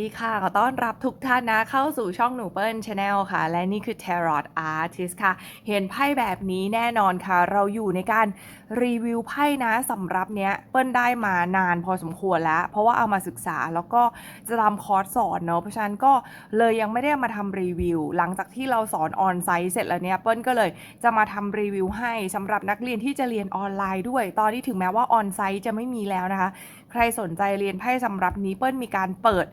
ดีค่ะ ขอต้อนรับทุกท่านนะ เข้าสู่ช่องหนูเปิ้ลชาแนลค่ะ และนี่คือ Tarot Artist ค่ะ เห็นไพ่แบบนี้แน่นอนค่ะ เราอยู่ในการรีวิวไพ่นะสำหรับเนี้ย เปิ้ลได้มานานพอสมควรแล้ว เพราะว่าเอามาศึกษาแล้วก็จะทำคอร์สสอนเนาะเพราะฉะนั้นก็เลยยังไม่ได้มาทำรีวิว หลังจากที่เราสอนออนไซต์เสร็จแล้วเนี่ยเปิ้ลก็เลยจะมาทำรีวิวให้สำหรับนักเรียนที่จะเรียนออนไลน์ด้วย ตอนนี้ถึงแม้ว่าออนไซต์จะไม่มีแล้วนะคะใครสนใจเรียนไพ่สำรับนี้เปิ้ลมีการเปิด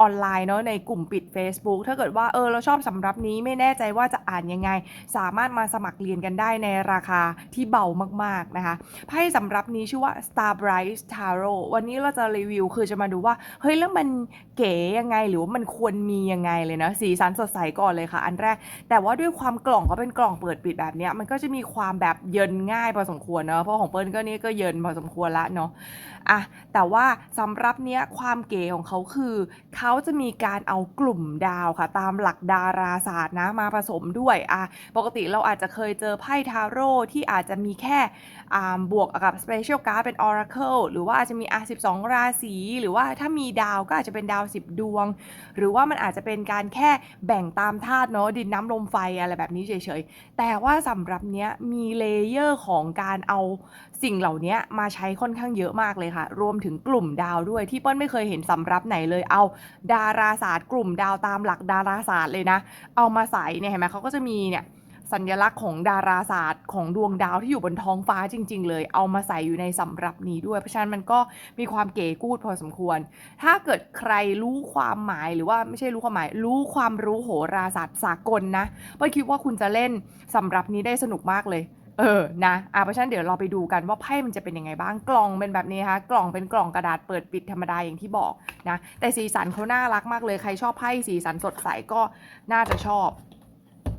ออนไลน์เนาะในกลุ่มปิด Facebook ถ้าเกิดว่าเออเราชอบสำรับนี้ไม่แน่ใจว่าจะอ่านยังไง สามารถมาสมัครเรียนกันได้ในราคาที่เบามากๆนะคะไพ่สำรับนี้ชื่อว่า Star Bright Tarot วันนี้เราจะรีวิวคือจะมาดูว่า เฮ้ยแล้วมันเก๋ยังไงหรือว่ามันควรมียังไงเลยนะสีสันสดใสก่อนเลยค่ะ อันแรก แต่ว่าด้วยความกล่องเขาเป็นกล่องเปิดปิดแบบนี้มันก็จะมีความแบบเยินง่ายพอสมควรเนอะเพราะของเปิ้ลก็นี่ก็เยินพอสมควรละเนาะอะแต่ว่าสำหรับเนี้ยความเก๋ของเขาคือเขาาจะมีการเอากลุ่มดาวค่ะ ตามหลักดาราศาสตร์นะมาผสมด้วยอะปกติเราอาจจะเคยเจอไพ่ทาโร่ที่อาจจะมีแค่บวกกับ Special Card เป็น Oracle หรือว่าอาจจะมีอะ12 ราศี หรือว่าถ้ามีดาวก็อาจจะเป็นดาว 10 ดวง หรือว่ามันอาจจะเป็นการแค่แบ่งตามธาตุเนาะดินน้ำลมไฟอะไรแบบนี้เฉยๆ แต่ว่าสำหรับเนี้ยมีเลเยอร์ของการเอาสิ่งเหล่านี้มาใช้ค่อนข้างเยอะมากเลยค่ะ รวมถึงกลุ่มดาวด้วยที่เปิ้ลไม่เคยเห็นสำรับไหนเลย เอาดาราศาสตร์ กลุ่มดาวตามหลักดาราศาสตร์เลยนะ เอามาใส่เนี่ยเห็นไหมเขาก็จะมีเนี่ยสัญลักษณ์ของดาราศาสตร์ของดวงดาวที่อยู่บนท้องฟ้าจริง ๆ เลย เอามาใส่อยู่ในสำรับนี้ด้วย เพราะฉะนั้นมันก็มีความเก๋กูดพอสมควร ถ้าเกิดใครรู้ความหมายหรือว่าไม่ใช่รู้ความหมาย รู้ความรู้โหราศาสตร์สากลนะเป้ยคิดว่าคุณจะเล่นสำรับนี้ได้สนุกมากเลย เออ นะอะเพราะฉะนั้นเดี๋ยวเราไปดูกันว่าไพ่มันจะเป็นยังไงบ้าง กล่องเป็นแบบนี้นะคะ กล่องเป็นกล่องกระดาษเปิดปิดธรรมดาอย่างที่บอกนะ แต่สีสันเขาน่ารักมากเลย ใครชอบไพ่สีสันสดใสก็น่าจะชอบ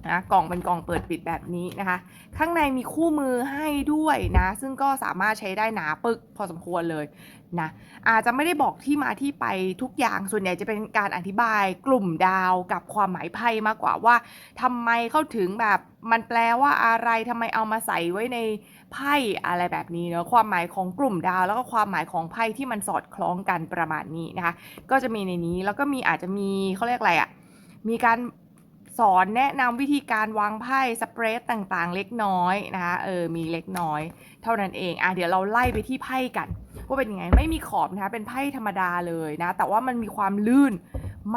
นะกล่องเป็นกล่องเปิดปิดแบบนี้นะคะ ข้างในมีคู่มือให้ด้วยนะ ซึ่งก็สามารถใช้ได้หนาปึกพอสมควรเลยนะอาจจะไม่ได้บอกที่มาที่ไปทุกอย่างส่วนใหญ่จะเป็นการอธิบายกลุ่มดาวกับความหมายไพ่มากกว่าว่าทำไมเข้าถึงแบบมันแปลว่าอะไรทำไมเอามาใส่ไว้ในไพ่อะไรแบบนี้เนาะความหมายของกลุ่มดาว แล้วก็ความหมายของไพ่ที่มันสอดคล้องกันประมาณนี้นะคะ ก็จะมีในนี้แล้วก็มีอาจจะมีเขาเรียกอะไรอะ่ะมีการ สอนแนะนำวิธีการวางไพ่สเปรดต่างๆ เล็กน้อยนะคะเออมีเล็กน้อย เท่านั้นเองอะเดี๋ยวเราไล่ไปที่ไพ่กัน ว่าเป็นยังไงไม่มีขอบนะคะเป็นไพ่ธรรมดาเลยนะ แต่ว่ามันมีความลื่น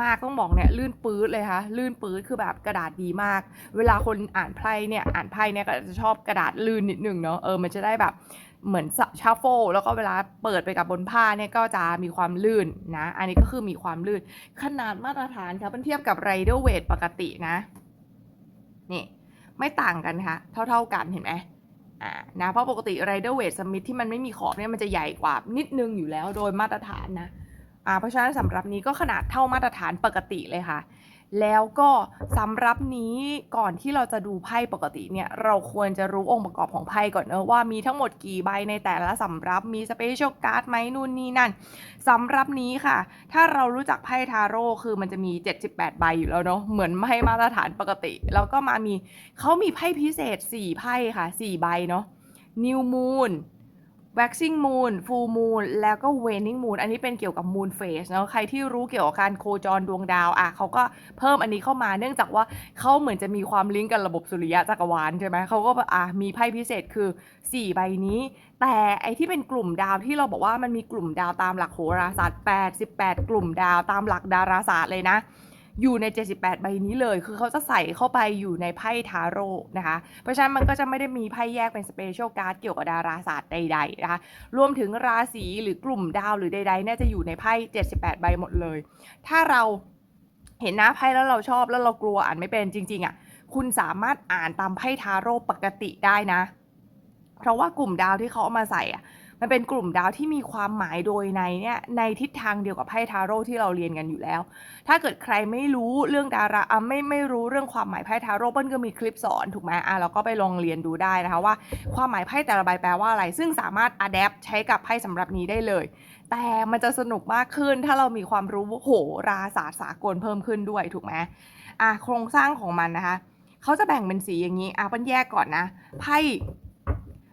มากต้องบอกเนี่ยลื่นปื๊ดเลยค่ะลื่นปื๊ดคือแบบกระดาษดีมาก เวลาคนอ่านไพ่เนี่ยอ่านไพ่เนี่ยก็จะชอบกระดาษลื่นนิดนึงเนาะเออมันจะได้แบบ เหมือนชาโฟแล้วก็เวลาเปิดไปกับบนผ้าเนี่ยก็จะมีความลื่นนะ อันนี้ก็คือมีความลื่น ขนาดมาตรฐานค่ะเทียบกับไรเดอร์เวทปกตินะ นี่ไม่ต่างกันค่ะ เท่า ๆกันเห็นไหมอ่านะเพราะปกติไรเดอร์เวทสมิธที่มันไม่มีขอบเนี่ยมันจะใหญ่กว่านิดนึงอยู่แล้วโดยมาตรฐานนะอ่าเพราะฉะนั้นสำหรับนี้ก็ขนาดเท่ามาตรฐานปกติเลยค่ะ แล้วก็สำหรับนี้ก่อนที่เราจะดูไพ่ปกติเนี่ย เราควรจะรู้องค์ประกอบของไพ่ก่อนเนอะว่ามีทั้งหมดกี่ใบในแต่ละสำรับมีสเปเชียลการ์ดไหมนู่นนี่นั่นสำหรับนี้ค่ะ ถ้าเรารู้จักไพ่ทาโร่คือมันจะมี 78 ใบอยู่แล้วเนาะเหมือนไพ่มาตรฐานปกติ แล้วก็มามีเขามีไพ่พิเศษ 4 ไพ่ค่ะ 4 ใบเนาะ New Moon Waxing Moon Full Moon แล้วก็ Waning Moon อันนี้เป็นเกี่ยวกับ Moon Phase เนาะใครที่รู้เกี่ยวกับการโคจรดวงดาวอะเขาก็เพิ่มอันนี้เข้ามาเนื่องจากว่าเขาเหมือนจะมีความลิงก์กับระบบสุริยะจักรวาลใช่ไหมเขาก็อะมีไพ่พิเศษคือ 4 ใบนี้ แต่ไอที่เป็นกลุ่มดาวที่เราบอกว่ามันมีกลุ่มดาวตามหลักโหราศาสตร์ 88 กลุ่มดาวตามหลักดาราศาสตร์เลยนะ อยู่ใน 78 ใบนี้เลย คือเขาจะใส่เข้าไปอยู่ในไพ่ทาโร่นะคะ เพราะฉะนั้นมันก็จะไม่ได้มีไพ่แยกเป็นสเปเชียลการ์ดเกี่ยวกับดาราศาสตร์ใดๆนะคะ รวมถึงราศีหรือกลุ่มดาวหรือใดๆน่าจะอยู่ในไพ่ 78 ใบหมดเลย ถ้าเราเห็นหน้าไพ่แล้วเราชอบแล้วเรากลัวอ่านไม่เป็นจริง ๆอะ คุณสามารถอ่านตามไพ่ทาโร่ปกติได้นะ เพราะว่ากลุ่มดาวที่เขาเอามาใส่อะ มันเป็นกลุ่มดาวที่มีความหมายโดยในเนี่ยในทิศทางเดียวกับไพ่ทาโร่ที่เราเรียนกันอยู่แล้ว ถ้าเกิดใครไม่รู้เรื่องดาราอะไม่ไม่รู้เรื่องความหมายไพ่ทาโร่เปิ้ลก็มีคลิปสอนถูกไหมอะเราก็ไปลองเรียนดูได้นะคะว่า ความหมายไพ่แต่ละใบแปลว่าอะไร ซึ่งสามารถอัดแอปใช้กับไพ่สำหรับนี้ได้เลย แต่มันจะสนุกมากขึ้นถ้าเรามีความรู้โหราศาสตร์สากลเพิ่มขึ้นด้วยถูกไหมอะโครงสร้างของมันนะคะเขาจะแบ่งเป็นสีอย่างนี้อะเปิ้ลแยกก่อนนะไพ่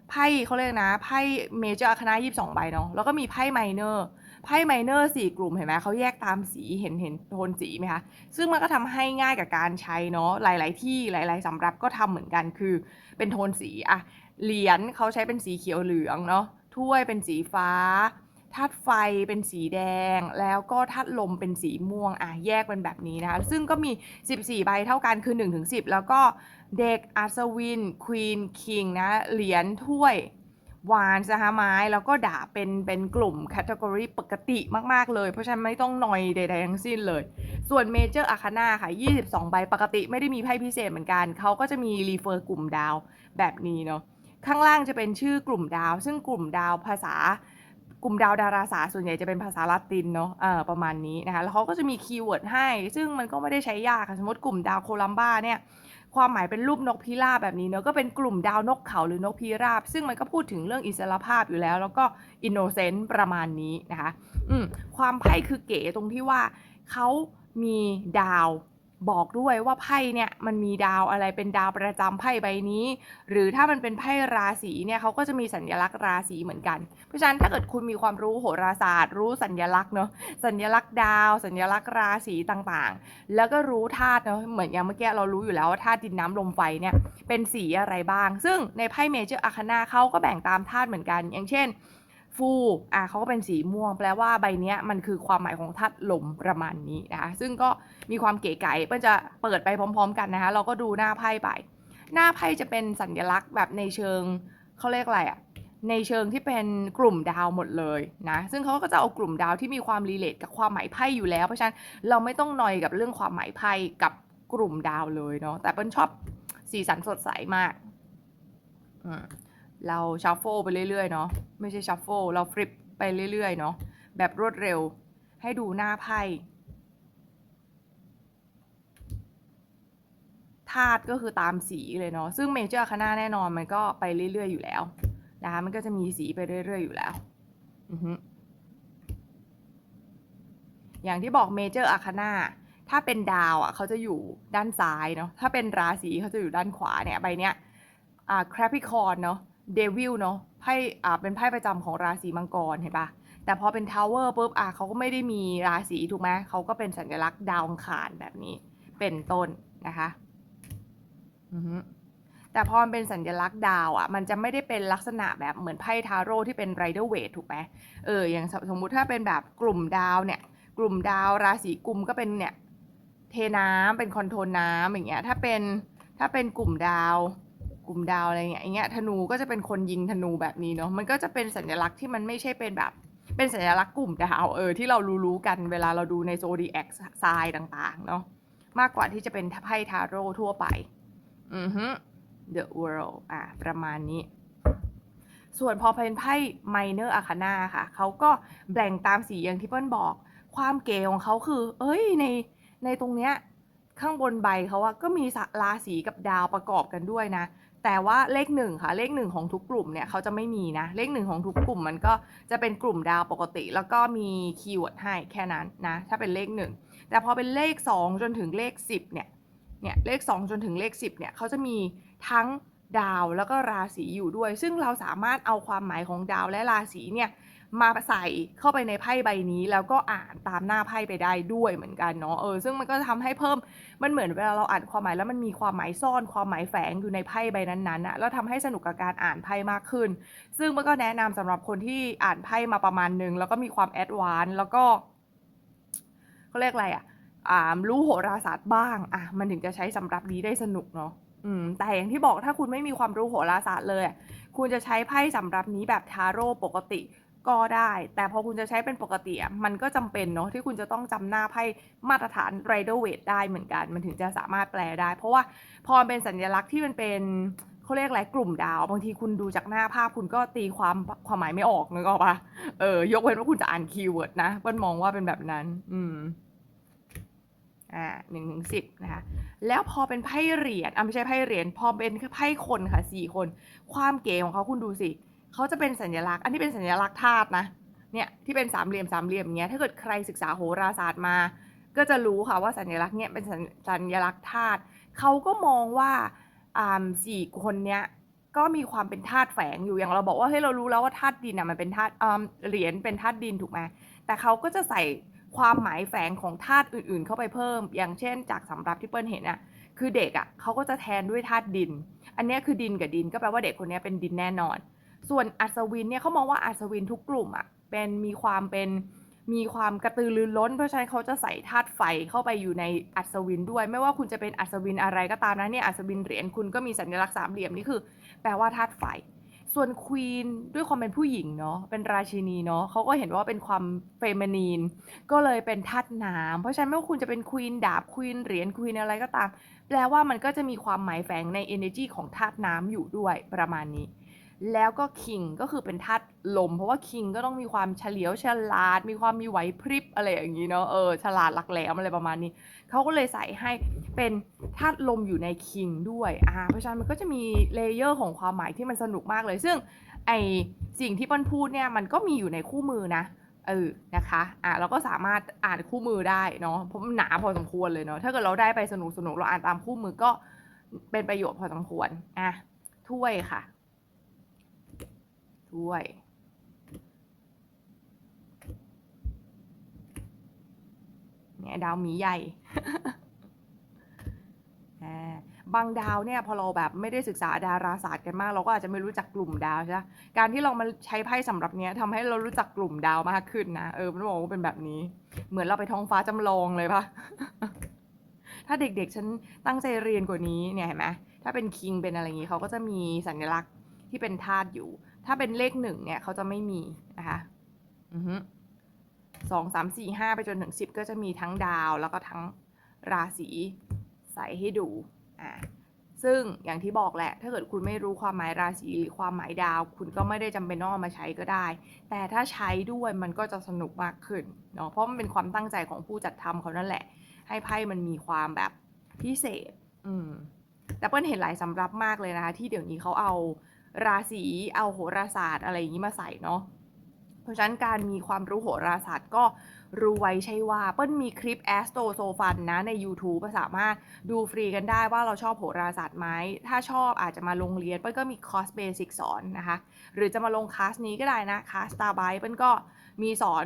ไพ่เขาเรียกนะไพ่เมเจอร์คณะยี่สิบสองใบเนาะแล้วก็มีไพ่ไมเนอร์ไพ่ไมเนอร์สี่กลุ่มเห็นไหมเขาแยกตามสีเห็นเห็นโทนสีไหมคะซึ่งมันก็ทำให้ง่ายกับการใช้เนาะหลาย ๆ ที่หลาย ๆสำรับก็ทำเหมือนกันคือเป็นโทนสีอะเหรียญเขาใช้เป็นสีเขียวเหลืองเนาะถ้วยเป็นสีฟ้า ธาตุไฟเป็นสีแดง แล้วก็ธาตุลมเป็นสีม่วงอะแยกเป็นแบบนี้นะคะ ซึ่งก็มี 14 ใบเท่ากันคือ1ถึง10 แล้วก็เด็กอัศวินควีนคิงนะเหรียญถ้วยวานสหไม้แล้วก็ดาบเป็นเป็นกลุ่มแคตตากรีปกติมาก ๆ เลย เพราะฉะนั้นไม่ต้องนอยใดๆทั้งสิ้นเลย ส่วนเมเจอร์อาคาน่าค่ะ 22 ใบปกติไม่ได้มีไพ่พิเศษเหมือนกัน เขาก็จะมีรีเฟอร์กลุ่มดาวแบบนี้เนาะข้างล่างจะเป็นชื่อกลุ่มดาว ซึ่งกลุ่มดาวภาษา กลุ่มดาวดาราศาสตร์ส่วนใหญ่จะเป็นภาษาละตินเนาะเออประมาณนี้นะคะ แล้วเขาก็จะมีคีย์เวิร์ดให้ ซึ่งมันก็ไม่ได้ใช้ยากค่ะ สมมติกลุ่มดาวโคลัมบ้าเนี่ย ความหมายเป็นรูปนกพิราบแบบนี้เนอะก็เป็นกลุ่มดาวนกเขาหรือนกพิราบ ซึ่งมันก็พูดถึงเรื่องอิสรภาพอยู่แล้ว แล้วก็อินโนเซนต์ประมาณนี้นะคะ อืม ความไพ่คือเก๋ตรงที่ว่าเขามีดาว บอกด้วยว่าไพ่เนี่ยมันมีดาวอะไรเป็นดาวประจำไพ่ใบนี้ หรือถ้ามันเป็นไพ่ราศีเนี่ยเขาก็จะมีสัญลักษณ์ราศีเหมือนกัน เพราะฉะนั้นถ้าเกิดคุณมีความรู้โหราศาสตร์ รู้สัญลักษณ์เนาะสัญลักษณ์ดาว สัญลักษณ์ราศีต่างๆ แล้วก็รู้ธาตุเนาะเหมือนอย่างเมื่อกี้เรารู้อยู่แล้วว่าธาตุดินน้ำลมไฟเนี่ยเป็นสีอะไรบ้าง ซึ่งในไพ่เมเจอร์อาคานาเขาก็แบ่งตามธาตุเหมือนกัน อย่างเช่น ฟูอะเขาก็เป็นสีม่วง แปลว่าใบเนี้ยมันคือความหมายของธาตุลมประมาณนี้นะคะซึ่งก็มีความเก๋ไก๋เปิ้ลจะเปิดไปพร้อม ๆ กันนะคะเราก็ดูหน้าไพ่ไป หน้าไพ่จะเป็นสัญลักษณ์แบบในเชิงเขาเรียกอะไรอะในเชิงที่เป็นกลุ่มดาวหมดเลยนะ ซึ่งเขาก็จะเอากลุ่มดาวที่มีความรีเลทกับความหมายไพ่อยู่แล้ว เพราะฉะนั้นเราไม่ต้องนอยกับเรื่องความหมายไพ่กับกลุ่มดาวเลยเนาะแต่เปิ้ลชอบสีสันสดใสมาก อืม เราชัฟเฟิลไปเรื่อยๆเนาะไม่ใช่ชัฟเฟิลเราฟลิปไปเรื่อยๆเนาะแบบรวดเร็วให้ดูหน้าไพ่ธาตุก็คือตามสีเลยเนาะซึ่งเมเจอร์คณะแน่นอนมันก็ไปเรื่อยๆอยู่แล้วนะคะมันก็จะมีสีไปเรื่อยๆอยู่แล้วอือฮึอย่างที่บอกเมเจอร์อาคานาถ้าเป็นดาวอะเขาจะอยู่ด้านซ้ายเนาะถ้าเป็นราศีเขาจะอยู่ด้านขวาเนี่ยใบเนี้ยอ่าคราพิคอนเนาะ เดวิลเนาะไพ่อ่าเป็นไพ่ประจำของราศีมังกรเห็นปะแต่พอเป็นทาวเวอร์ปุ๊บอะเขาก็ไม่ได้มีราศีถูกไหมเขาก็เป็นสัญลักษณ์ดาวอังคารแบบนี้ เป็นต้นนะคะแต่พอมันเป็นสัญลักษณ์ดาวอะ มันจะไม่ได้เป็นลักษณะแบบเหมือนไพ่ทาโร่ที่เป็นไรเดอร์เวทถูกไหมเอออย่างสมมุติถ้าเป็นแบบกลุ่มดาวเนี่ย กลุ่มดาวราศีกุมก็เป็นเนี่ยเทน้ำเป็นคอนโทรลน้ำอย่างเงี้ยถ้าเป็นถ้าเป็นกลุ่มดาว กลุ่มดาวอะไรเงี้ยอย่างเงี้ยธนูก็จะเป็นคนยิงธนูแบบนี้เนาะมันก็จะเป็นสัญลักษณ์ที่มันไม่ใช่เป็นแบบ เป็นสัญลักษณ์กลุ่มดาวเออที่เรารู้ๆกันเวลาเราดูในโซดีแอคไซน์ต่างๆเนาะมากกว่าที่จะเป็นไพ่ทาโร่ทั่วไปอือฮึ The World อะประมาณนี้ ส่วนพอเป็นไพ่ Minor Arcana ค่ะเขาก็แบ่งตามสีอย่างที่เปิ้ลบอก ความเก๋ของเขาคือ เอ้ยในในตรงเนี้ยข้างบนใบเขาอะก็มีราศีกับดาวประกอบกันด้วยนะ แต่ว่าเลขหนึ่งค่ะเลขหนึ่งของทุกกลุ่มเนี่ยเขาจะไม่มีนะ เลขหนึ่งของทุกกลุ่มมันก็จะเป็นกลุ่มดาวปกติ แล้วก็มีคีย์เวิร์ดให้แค่นั้นนะ ถ้าเป็นเลขหนึ่งแต่พอเป็นเลข 2 จนถึงเลข 10เนี่ยเนี่ยเลข 2 จนถึงเลข 10เนี่ยเขาจะมีทั้งดาวแล้วก็ราศีอยู่ด้วย ซึ่งเราสามารถเอาความหมายของดาวและราศีเนี่ย มาใส่เข้าไปในไพ่ใบนี้ แล้วก็อ่านตามหน้าไพ่ไปได้ด้วยเหมือนกันเนาะเออซึ่งมันก็ทำให้เพิ่มมันเหมือนเวลาเราอ่านความหมายแล้วมันมีความหมายซ่อนความหมายแฝงอยู่ในไพ่ใบนั้นๆอะแล้วทำให้สนุกกับการอ่านไพ่มากขึ้น ซึ่งมันก็แนะนำสำหรับคนที่อ่านไพ่มาประมาณนึงแล้วก็มีความแอดวานซ์แล้วก็เขาเรียกอะไรอะอ่ารู้โหราศาสตร์บ้างอะมันถึงจะใช้สำหรับนี้ได้สนุกเนาะอืมแต่อย่างที่บอกถ้าคุณไม่มีความรู้โหราศาสตร์เลย คุณจะใช้ไพ่สำหรับนี้แบบทาโร่ปกติ ก็ได้ แต่พอคุณจะใช้เป็นปกติมันก็จำเป็นเนาะที่คุณจะต้องจำหน้าไพ่มาตรฐานไรเดอร์เวทได้เหมือนกัน มันถึงจะสามารถแปลได้ เพราะว่าพอเป็นสัญลักษณ์ที่มันเป็นเขาเรียกอะไรกลุ่มดาว บางทีคุณดูจากหน้าภาพคุณก็ตีความความหมายไม่ออกนึกออกปะเออยกเว้นว่าคุณจะอ่านคีย์เวิร์ดนะเปิ้ลมองว่าเป็นแบบนั้น อืมอ่าหนึ่งถึงสิบนะคะแล้วพอเป็นไพ่เหรียญอะไม่ใช่ไพ่เหรียญพอเป็นไพ่คนค่ะสี่คน ความเก๋ของเขาคุณดูสิเเขาจะเป็นสัญลักษณ์ อันนี้เป็นสัญลักษณ์ธาตุนะ เนี่ยที่เป็นสามเหลี่ยมสามเหลี่ยมอย่างเงี้ย ถ้าเกิดใครศึกษาโหราศาสตร์มา ก็จะรู้ค่ะว่าสัญลักษณ์เนี่ยเป็นสัญสัญลักษณ์ธาตุเขาก็มองว่าอ่าสี่คนเนี้ยก็มีความเป็นธาตุแฝงอยู่อย่างเราบอกว่าเฮ้ยเรารู้แล้วว่าธาตุดินอะมันเป็นธาตุเหรียญเป็นธาตุดินถูกไหมแต่เขาก็จะใส่ความหมายแฝงของธาตุอื่นๆ เข้าไปเพิ่ม อย่างเช่น จากสำรับที่เปิ้ลเห็นอะคือเด็กอะเขาก็จะแทนด้วยธาตุดิน อันเนี้ยคือดินกับดินก็แปลว่าเด็กคนนี้เป็นดินแน่นอน ส่วนอัศวินเนี่ยเขามองว่าอัศวินทุกกลุ่มอะเป็นมีความเป็นมีความกระตือรือร้น เพราะฉะนั้นเขาจะใส่ธาตุไฟเข้าไปอยู่ในอัศวินด้วย ไม่ว่าคุณจะเป็นอัศวินอะไรก็ตามนะเนี่ยอัศวินเหรียญคุณก็มีสัญลักษณ์สามเหลี่ยมนี่คือ แปลว่าธาตุไฟ ส่วนควีนด้วยความเป็นผู้หญิงเนาะเป็นราชินีเนาะเขาก็เห็นว่าเป็นความเฟมินีน ก็เลยเป็นธาตุน้ำเพราะฉะนั้นไม่ว่าคุณจะเป็นควีนดาบควีนเหรียญควีนอะไรก็ตาม แปลว่ามันก็จะมีความหมายแฝงใน energy ของธาตุน้ำอยู่ด้วยประมาณนี้ แล้วก็คิงก็คือเป็นธาตุลม เพราะว่าคิงก็ต้องมีความเฉลียวฉลาด มีความมีไหวพริบอะไรอย่างนี้เนาะเออฉลาดหลักแหลมอะไรประมาณนี้เขาก็เลยใส่ให้เป็นธาตุลมอยู่ในคิงด้วยอ่าเพราะฉะนั้นมันก็จะมีเลเยอร์ของความหมายที่มันสนุกมากเลย ซึ่งไอสิ่งที่เปิ้ลพูดเนี่ยมันก็มีอยู่ในคู่มือนะเออนะคะอะเราก็สามารถอ่านคู่มือได้เนาะเพราะมันหนาพอสมควรเลยเนาะถ้าเกิดเราได้ไปสนุกสนุกเราอ่านตามคู่มือก็เป็นประโยชน์พอสมควรอะถ้วยค่ะ ถ้วย เนี่ยดาวหมีใหญ่บางดาวเนี่ยพอเราแบบไม่ได้ศึกษาดาราศาสตร์กันมาก เราก็อาจจะไม่รู้จักกลุ่มดาวใช่ไหมการที่เรามาใช้ไพ่สำหรับเนี้ยทำให้เรารู้จักกลุ่มดาวมากขึ้นนะเออมันบอกว่าเป็นแบบนี้ เหมือนเราไปท้องฟ้าจำลองเลยปะถ้าเด็กๆฉันตั้งใจเรียนกว่านี้เนี่ยเห็นไหมถ้าเป็นคิงเป็นอะไรอย่างนี้เขาก็จะมีสัญลักษณ์ที่เป็นธาตุอยู่ ถ้าเป็นเลขหนึ่งเนี่ยเขาจะไม่มีนะคะอือฮึสองสามสี่ห้าไปจนถึงสิบก็จะมีทั้งดาว แล้วก็ทั้งราศีใส่ให้ดูอ่าซึ่งอย่างที่บอกแหละ ถ้าเกิดคุณไม่รู้ความหมายราศีหรือความหมายดาว คุณก็ไม่ได้จำเป็นต้องเอามาใช้ก็ได้ แต่ถ้าใช้ด้วยมันก็จะสนุกมากขึ้นเนาะเพราะมันเป็นความตั้งใจของผู้จัดทำเขานั่นแหละ ให้ไพ่มันมีความแบบพิเศษ อืมแต่เปิ้ลเห็นหลายสำรับมากเลยนะคะที่เดี๋ยวนี้เขาเอา ราศีเอาโหราศาสตร์อะไรอย่างนี้มาใส่เนาะเพราะฉะนั้นการมีความรู้โหราศาสตร์ก็รู้ไว้ใช่ว่าเปิ้ลมีคลิป a s t r o s o f u n นะใน YouTube สามารถดูฟรีกันได้ว่าเราชอบโหราศาสตร์ไหม ถ้าชอบอาจจะมาลงเรียน เปิ้ลก็มีคอร์สเบสิกสอนนะคะ หรือจะมาลงคลาสนี้ก็ได้นะคลาส Star b y เปิ้ลก็มีสอน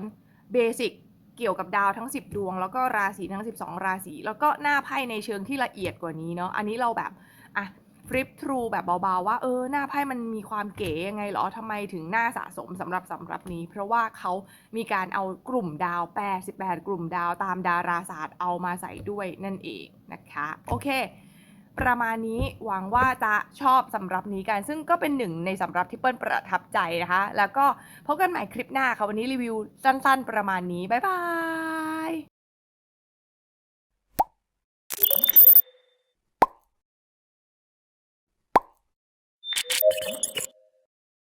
เบสิกเกี่ยวกับดาวทั้ง 10 ดวง แล้วก็ราศีทั้ง 12 ราศีแล้วก็หน้าไพ่ในเชิงที่ละเอียดกว่านี้เนาะอันนี้เราแบบอะ ฟลิปทรูแบบเบาๆ ว่าเออหน้าไพ่มันมีความเก๋ยังไงหรอทำไมถึงหน่าสะสมสำหรับสำหรับนี้ เพราะว่าเขามีการเอากลุ่มดาว 88 กลุ่มดาวตามดาราศาสตร์เอามาใส่ด้วยนั่นเองนะคะ โอเค ประมาณนี้หวังว่าจะชอบสำหรับนี้กัน ซึ่งก็เป็นหนึ่งในสำหรับที่เปิ้ลประทับใจนะคะ แล้วก็พบกันใหม่คลิปหน้าค่ะวันนี้รีวิวสั้นๆ ประมาณนี้บ๊ายบาย